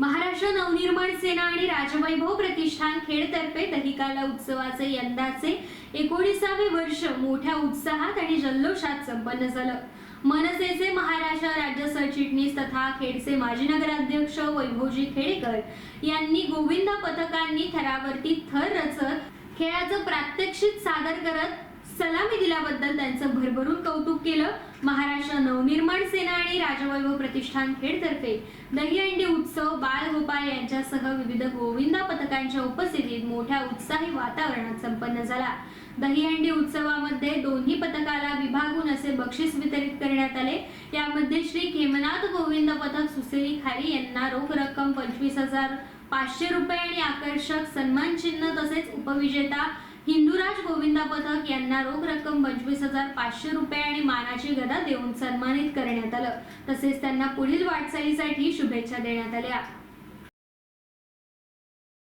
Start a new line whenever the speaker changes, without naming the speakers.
महाराष्ट्र नवनिर्माण सेना आणि राजवैभव प्रतिष्ठान खेडतर्फे दहिकाला उत्सवाचे यंदाचे एकोणीसावे वर्ष मोठ्या उत्साहात आणि जल्लोषात संपन्न झालं. मनसेचे महाराष्ट्र राज्य सरचिटणीस तथा खेडचे माजी नगराध्यक्ष वैभवजी खेडेकर यांनी गोविंदा पथकांनी थरावरती थर रचत खेळाचं प्रात्यक्षिक सादर करत सलामी दिल्याबद्दल त्यांचं भरभरून कौतुक केलं. महाराष्ट्र नवनिर्माण सेना आणि राजवैभव प्रतिष्ठान खेडतर्फे दहीहंडी उत्सव बालगोपाळ यांच्यासह विविध गोविंदा पथकांच्या उपस्थितीत मोठ्या उत्साही वातावरणात संपन्न झाला. दहीहंडी उत्सवामध्ये दोन्ही पथकाला विभागून असे बक्षीस वितरित करण्यात आले. यामध्ये श्री खेमनाथ गोविंद पथक सुसेरी खारी यांना रोख रक्कम पंचवीस हजार पाचशे रुपये आणि आकर्षक सन्मान चिन्ह तसेच उपविजेता हिंदुराज यांना रोख रक्कम पंचवीस हजार पाचशे रुपये आणि मानाची गदा देऊन सन्मानित करण्यात आलं. तसेच त्यांना पुढील वाटचालीसाठी शुभेच्छा देण्यात आल्या.